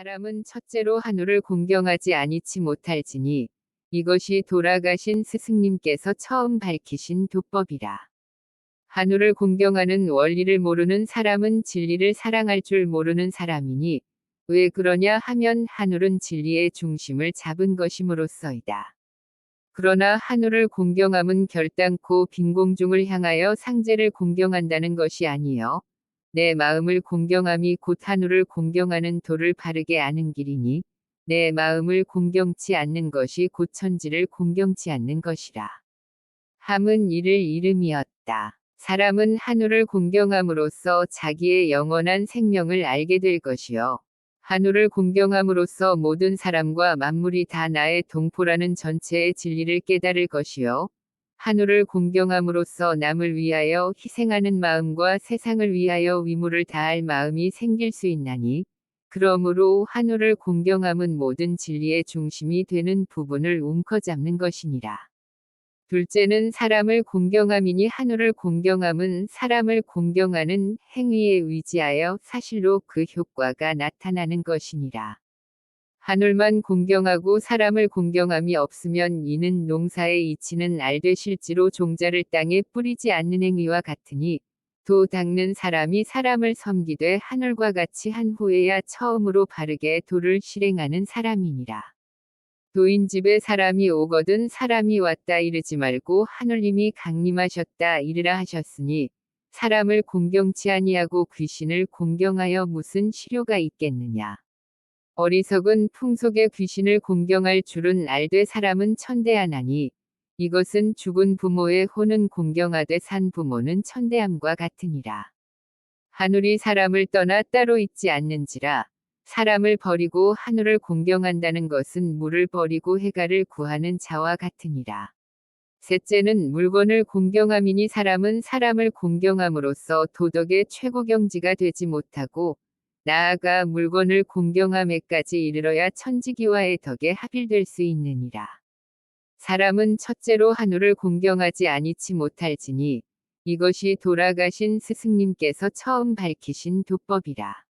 사람은 첫째로 한우를 공경하지 아니치 못할지니 이것이 돌아가신 스승님께서 처음 밝히신 도법이라. 한우를 공경하는 원리를 모르는 사람은 진리를 사랑할 줄 모르는 사람이니 왜 그러냐 하면 한울은 진리의 중심을 잡은 것임으로써이다. 그러나 한우를 공경함은 결단코 빈공중을 향하여 상제를 공경한다는 것이 아니요. 내 마음을 공경함이 곧 한우를 공경하는 도를 바르게 아는 길이니 내 마음을 공경치 않는 것이 곧 천지를 공경치 않는 것이라. 함은 이를 이름이었다. 사람은 한우를 공경함으로써 자기의 영원한 생명을 알게 될 것이요. 한우를 공경함으로써 모든 사람과 만물이 다 나의 동포라는 전체의 진리를 깨달을 것이요. 한우를 공경함으로써 남을 위하여 희생하는 마음과 세상을 위하여 위무를 다할 마음이 생길 수 있나니 그러므로 한우를 공경함은 모든 진리의 중심이 되는 부분을 움커잡는 것이니라. 둘째는 사람을 공경함이니 한우를 공경함은 사람을 공경하는 행위에 의지하여 사실로 그 효과가 나타나는 것이니라. 한울만 공경하고 사람을 공경함이 없으면 이는 농사의 이치는 알되 실지로 종자를 땅에 뿌리지 않는 행위와 같으니 도 닦는 사람이 사람을 섬기되 하늘과 같이 한 후에야 처음으로 바르게 도를 실행하는 사람이니라. 도인 집에 사람이 오거든 사람이 왔다 이르지 말고 하늘님이 강림하셨다 이르라 하셨으니 사람을 공경치 아니하고 귀신을 공경하여 무슨 실효가 있겠느냐. 어리석은 풍속의 귀신을 공경할 줄은 알되 사람은 천대하나니 이것은 죽은 부모의 혼은 공경하되 산 부모는 천대함과 같으니라. 하늘이 사람을 떠나 따로 있지 않는지라 사람을 버리고 하늘을 공경한다는 것은 물을 버리고 해가를 구하는 자와 같으니라. 셋째는 물건을 공경함이니 사람은 사람을 공경함으로써 도덕의 최고 경지가 되지 못하고 나아가 물건을 공경함에까지 이르러야 천지기와의 덕에 합일될 수 있느니라. 사람은 첫째로 하늘을 공경하지 아니치 못할지니 이것이 돌아가신 스승님께서 처음 밝히신 도법이라.